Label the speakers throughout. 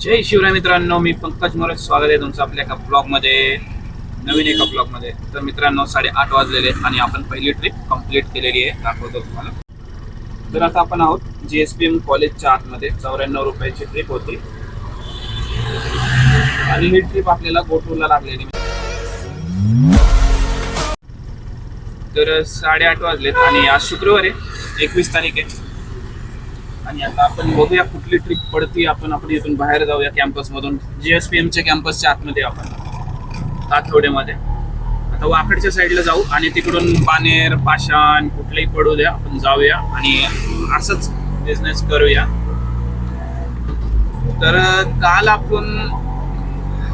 Speaker 1: जय शिवराय मित्रांनो मी पंकज मोरे स्वागत आहे तुमचं आपल्या एका ब्लॉगमध्ये नवीन एका ब्लॉगमध्ये तर मित्रांनो साडेआठ वाजलेले आहेत आणि आपण पहिली ट्रिप कंप्लीट केलेली आहे. दाखवतो तुम्हाला. तर आता आपण आहोत जी एस पी एम कॉलेजच्या आतमध्ये. चौऱ्याण्णव रुपयाची ट्रिप होती. आणि ही ट्रिप आपल्याला गोटूरला लागलेली. तर साडेआठ वाजलेत आणि आज शुक्रवार आहे. एकवीस तारीख आहे. आणि आता आपण बघूया कुठली ट्रिप पडती आपण आपण इथून बाहेर जाऊया कॅम्पस मधून. जीएसपीएमच्या कॅम्पसच्या आतमध्ये आपण. आठवड्यामध्ये. आता वाकडच्या साईडला जाऊ आणि तिकडून पानेर पाषाण कुठलेही पडू द्या आपण जाऊया आणि असंच बिझनेस करूया. तर काल आपण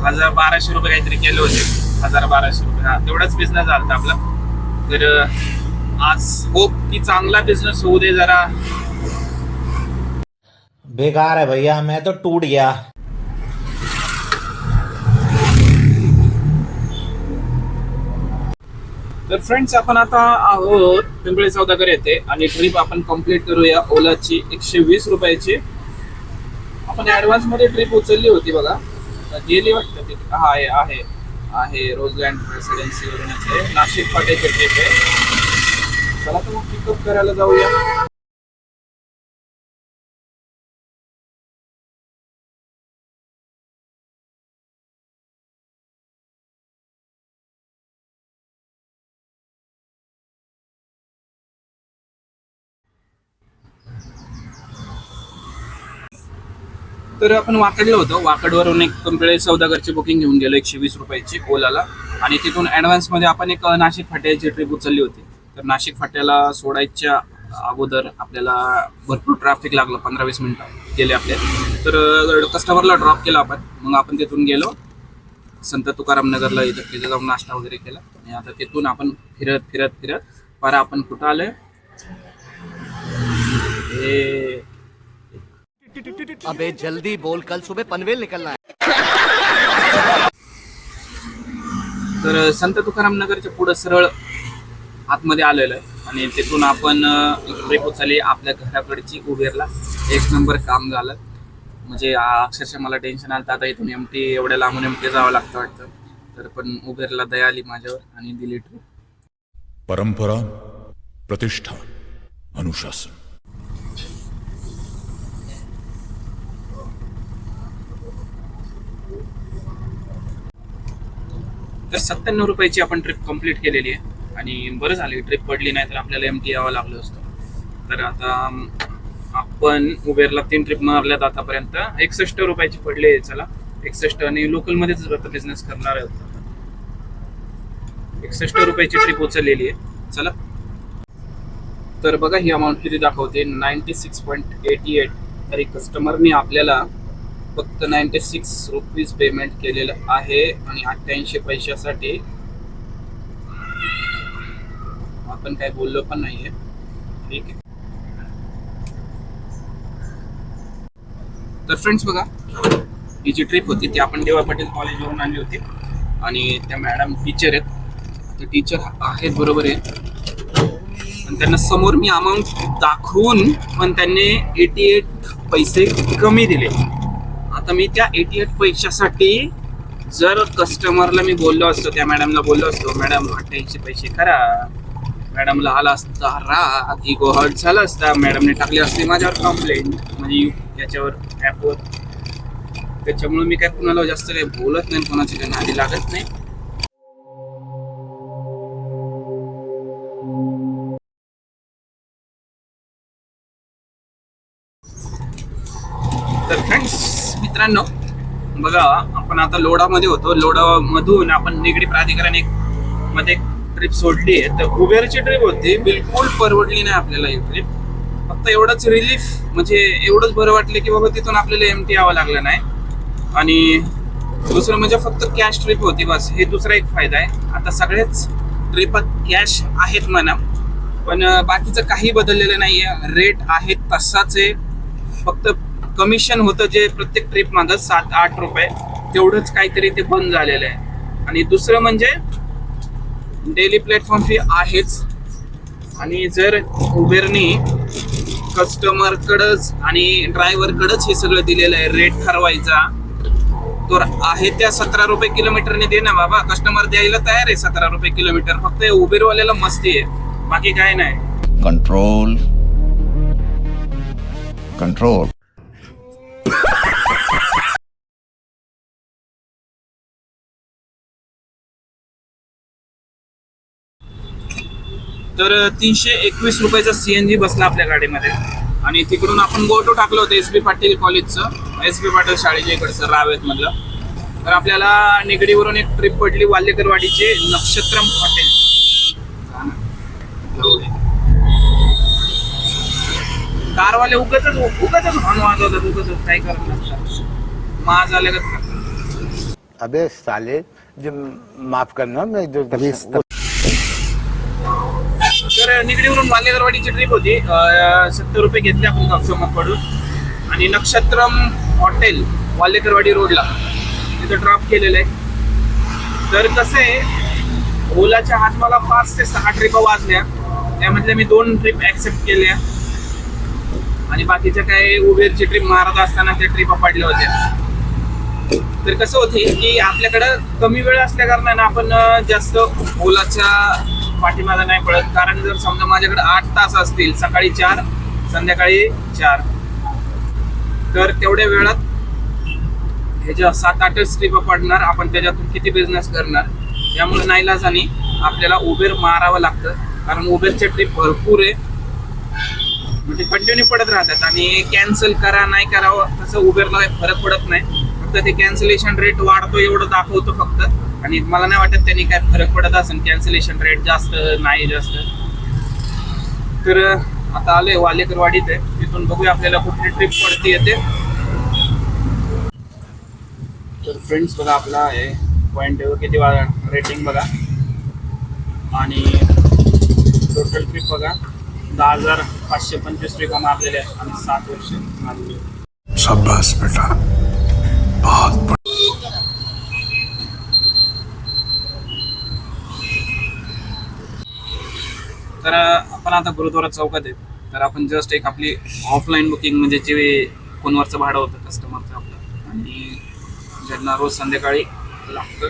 Speaker 1: हजार बाराशे रुपये काहीतरी केले होते. हजार बाराशे रुपये. हा तेवढाच बिझनेस झाला आपला. तर आज होप की चांगला बिझनेस होऊ दे जरा.
Speaker 2: बेकार है भैया मैं तो टूट गया।
Speaker 1: तर फ्रेंड्स आपण आता आहोत पिंपळे सौदागर येते आणि ट्रिप आपण कंप्लीट करूया ओलाची एकशे वीस रुपयाची. आपण ऍडव्हान्समध्ये ट्रिप उचलली होती बघा. गेली वाटतं ती हा आहे आहे आहे रोजलँड रेसिडेन्सी वरून नाशिक फाट्याची ट्रिप आहे. चला तर मग पिकअप करायला जाऊया. तर आपण वाकडलं होतो. वाकडवरून एक पिंपळे सौदागरची बुकिंग घेऊन गेलो एकशे वीस रुपयाची ओलाला. आणि तिथून ॲडव्हान्समध्ये आपण एक नाशिक फाट्याची ट्रिप उचलली होती. तर नाशिक फाट्याला सोडायच्या अगोदर आपल्याला भरपूर ट्रॅफिक लागलं पंधरा वीस मिनटं गेले आपले. तर कस्टमरला ड्रॉप केला आपण. मग आपण तिथून गेलो. संत तुकाराम नगरला इथं तिथे जाऊन नाश्ता वगैरे केला. आणि आता तिथून आपण फिरत फिरत फिरत पारा आपण कुठं आलोय? हे
Speaker 3: अबे जल्दी बोल कल सुबह पनवेल निकलना है।
Speaker 1: तर संत तुकाराम नगरच्या पुढं सरळ आतमध्ये आलेलं आहे आणि तिथून आपण ट्रिप उचलली आपल्या घराकडची उबेरला. एक नंबर काम झालं. म्हणजे आ, अक्षरशः मला टेन्शन आलं. आता इथून एमटी एवढ्या लांबून एमटी जावं लागतं वाटतं. तर पण उबेरला दया आली माझ्यावर आणि दिली ट्रिप
Speaker 4: परंपरा प्रतिष्ठा अनुशासन.
Speaker 1: तर सत्त्याण्णव रुपयाची आपण ट्रिप कंप्लीट केलेली आहे. आणि बरं झाली ट्रिप पडली नाही तर आपल्याला एम टी यावं लागलं असतं. तर आता आपण उबेरला तीन ट्रिप मारल्यात आतापर्यंत. एकसष्ट रुपयाची पडली आहे चला. एकसष्ट आणि लोकलमध्येच आता बिझनेस करणार आहे एकसष्ट रुपयाची ट्रिप उचललेली आहे. चला. तर बघा ही अमाऊंट किती दाखवते? Ninety six point eighty eight तरी कस्टमरनी आपल्याला फक्त नाईन्टी सिक्स रुपीज पेमेंट केलेलं आहे आणि अठ्ठ्याऐंशी पैशासाठी आपण काय बोललो पण नाहीये. ठीक आहे. तर फ्रेंड्स बघा ही जी ट्रिप होती ती आपण देवा पाटील कॉलेजवरून आणली होती. आणि त्या मॅडम टीचर आहेत. तर टीचर आहेत बरोबर आहे आणि त्यांना समोर मी अमाऊंट दाखवून पण त्यांनी एटी एट पैसे कमी दिले. आता मी त्या एटी एट पैशासाठी जर कस्टमरला मी बोललो असतो त्या मॅडमला बोललो असतो मॅडम अठ्ठ्याऐंशी पैसे करा. मॅडमला आला असता राग इगो हर्ट झाला असता. मॅडमने टाकली असते माझ्यावर कंप्लेंट म्हणजे याच्यावर ॲपवर त्याच्यामुळे मी काय कुणाला जास्त काही बोलत नाही कोणाची काही नादी लागत नाही. तर थँक्स मित्रांनो बघा आपण आता लोडामध्ये होतो. लोडामधून आपण निगडी प्राधिकरण एक मध्ये ट्रिप सोडली आहे. तर उबेरची ट्रिप होती. बिलकुल परवडली नाही आपल्याला ही ट्रिप फक्त एवढंच रिलीफ म्हणजे एवढंच बरं वाटलं की बाबा तिथून आपल्याला एम टी यावं लागलं नाही. आणि दुसरं म्हणजे फक्त कॅश ट्रिप होती बस. हे दुसरा एक फायदा आहे. आता सगळेच ट्रिपात कॅश आहेत म्हणा. पण बाकीचं काही बदललेलं नाही आहे रेट आहेत तसाच आहे. फक्त कमिशन होतं जे प्रत्येक ट्रिप मागं सात आठ रुपये. तेवढंच काहीतरी ते बंद झालेलं आहे. आणि दुसरं म्हणजे डेली प्लॅटफॉर्म फी आहेच. आणि जर उबेरनी कस्टमरकडंच आणि ड्रायव्हरकडंच हे सगळं दिलेलं आहे रेट ठरवायचा तर आहे त्या सतरा रुपये किलोमीटरने दे ना बाबा. कस्टमर द्यायला तयार आहे सतरा रुपये किलोमीटर. फक्त उबेरवाल्याला मस्ती आहे. बाकी काय नाही.
Speaker 5: कंट्रोल कंट्रोल
Speaker 1: तर तीनशे एकवीस रुपयाचा सीएनजी बसला आपल्या गाडीमध्ये. आणि तिकडून आपण गोटो टाकलं होतं एस बी पाटील कॉलेजचं. एस बी पाटील शाळेच्या इकडचं रावेत मधलं तर आपल्याला निगडीवरून एक ट्रिप पडली वाल्यकरवाडीचे नक्षत्रम हॉटेल. कारवाले उगाच उगाच हॉर्न वाजवतात उगाच काय करत नसतात. माज आले का
Speaker 6: अबे साले जो माफ करना मैं जो वो
Speaker 1: तर निगडीवरून वाल्यकरवाडीची ट्रिप होती. सत्तर रुपये घेतले आपण कस्टमर आणि नक्षत्रम हॉटेल वालेकरवाडी रोडला तिथं ड्रॉप केलेलं आहे. तर कसं आहे ओलाच्या आज मला पाच ते सहा ट्रिप वाजल्या. त्यामधल्या मी दोन ट्रिप ऍक्सेप्ट केल्या. आणि बाकीच्या काय उबेरची ट्रिप मारत असताना त्या ट्रिप पडल्या होत्या. तर कसं होते की आपल्याकडं कमी वेळ असल्या कारणानं आपण जास्त ओलाच्या पाठीमागे नाही पडत. कारण जर समजा माझ्याकडे आठ तास असतील सकाळी चार संध्याकाळी चार तर तेवढ्या वेळात हे सात आठच ट्रिप पडणार आपण त्याच्यातून किती बिझनेस करणार त्यामुळे नाईलाजाने आपल्याला उबेर मारावं लागतं. कारण उबेरच्या ट्रिप भरपूर आहे. म्हणजे कंटिन्यू पडत राहतात आणि कॅन्सल करा नाही करावं तसं उबेरला फरक पडत नाही. फक्त ते कॅन्सलेशन रेट वाढतो एवढं दाखवतो फक्त. आणि मला नाही वाटत त्यांनी काय फरक पडत असेल. कॅन्सलेशन रेट जास्त नाही जास्त. तर आता आलोय वालेकरवाडीत आहे. तिथून बघूया आपल्याला कुठली ट्रिप पडती येते तर फ्रेंड्स बघा आपला आहे. पॉईंट किती रेटिंग बघा. आणि टोटल ट्रिप बघा. दहा हजार पाचशे पंचवीस ट्रिपा मारलेल्या आहेत. आणि सात वर्ष मारलेली
Speaker 7: बेटा बहुत
Speaker 1: तर आपण आता गुरुद्वारा चौकात आहे तर आपण जस्ट एक आपली ऑफलाईन बुकिंग म्हणजे जे फोनवरचं भाडं होतं कस्टमरचं आपलं. आणि ज्यांना रोज संध्याकाळी लागतं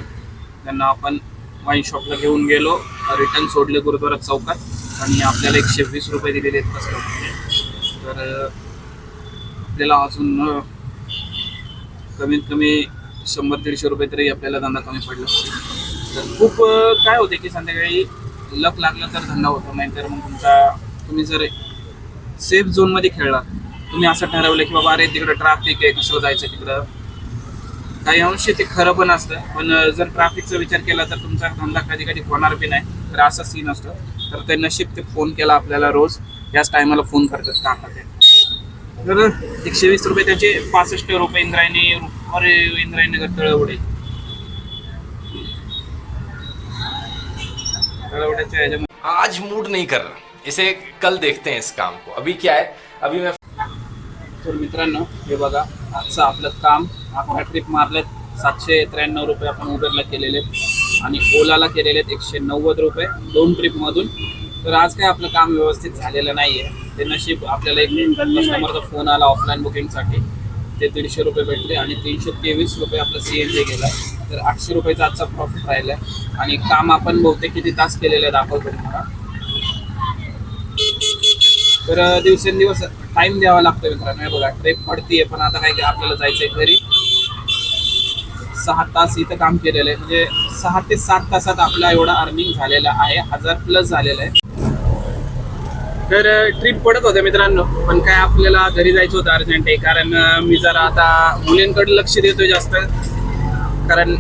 Speaker 1: त्यांना आपण वाईन शॉपला घेऊन गेलो रिटर्न सोडले गुरुद्वारा चौकात आणि आपल्याला एकशे वीस रुपये दिलेले आहेत कस्टमर तर आपल्याला अजून कमीत कमी शंभर दीडशे रुपये तरी आपल्याला धंदा कमी पडला. तर खूप काय होते की संध्याकाळी लक लागलं तर धंदा होतो नाहीतर मग तुमचा तुम्ही जर सेफ झोनमध्ये खेळला तुम्ही असं ठरवलं की बाबा अरे तिकडं ट्रॅफिक आहे कसं जायचं तिकडं. काही अंशी ते खरं पण असतं पण जर ट्रॅफिकचा विचार केला तर तुमचा धंदा कधी कधी होणार बी नाही तर असं सीन असतं. तर ते नशीब ते फोन केला आपल्याला रोज याच टायमाला फोन करतात काका ते. तर एकशे वीस रुपये त्याचे पासष्ट रुपये इंद्रायणी अरे इंद्रायणी नगर तळवडे.
Speaker 8: आज मूड नहीं कर रहा। इसे कल देखते हैं इस काम को। अभी क्या है? अभी मैं
Speaker 1: तर मित्रांनो हे बघा आजचं आपलं काम अकरा ट्रिप मारलेत. सातशे त्र्याण्णव रुपये आपण उबरला केलेले आहेत. आणि ओलाला केलेले आहेत एकशे नव्वद रुपये दोन ट्रिपमधून तर आज काय आपलं काम व्यवस्थित झालेलं नाही आहे ते नशीब आपल्याला एक कस्टमरचा फोन आला ऑफलाईन बुकिंगसाठी ते दीडशे रुपये भेटले आणि तीनशे तेवीस रुपये आपलं सी एन जी गेला. तर आठशे रुपयाचा आजचा प्रॉफिट राहिला आहे. आणि काम आपण बहुतेक किती तास केलेलं आहे दाखवतो तुम्हाला तर दिवसेंदिवस टाइम द्यावा लागतो मित्रांनो. हे बघा ट्रेप पडतीये पण आता काय आपल्याला जायचंय घरी. सहा तास इथं काम केलेलं आहे. म्हणजे सहा ते सात तासात आपला एवढा अर्निंग झालेला आहे. हजार प्लस झालेला आहे. तर ट्रिप पडत होत्या मित्रांनो पण काय आपल्याला घरी जायचं होतं अर्जंट आहे कारण मी जरा आता मुलींकडे लक्ष देतोय जास्त. कारण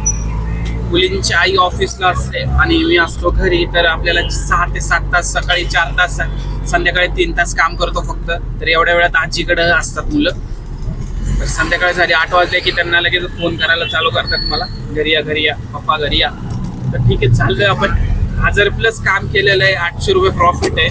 Speaker 1: मुलींची आई ऑफिसला असते आणि मी असतो घरी तर आपल्याला सहा ते सात तास सकाळी चार तास संध्याकाळी तीन तास काम करतो फक्त. तर एवढ्या वेळात आजीकडं असतात मुलं. तर संध्याकाळी झाली आठ वाजले की त्यांना लगेच फोन करायला चालू करतात मला. घरी या घरी या पप्पा घरी या. तर ठीक आहे चाललोय आपण. हजार प्लस काम केलेलं आहे आठशे रुपये प्रॉफिट आहे.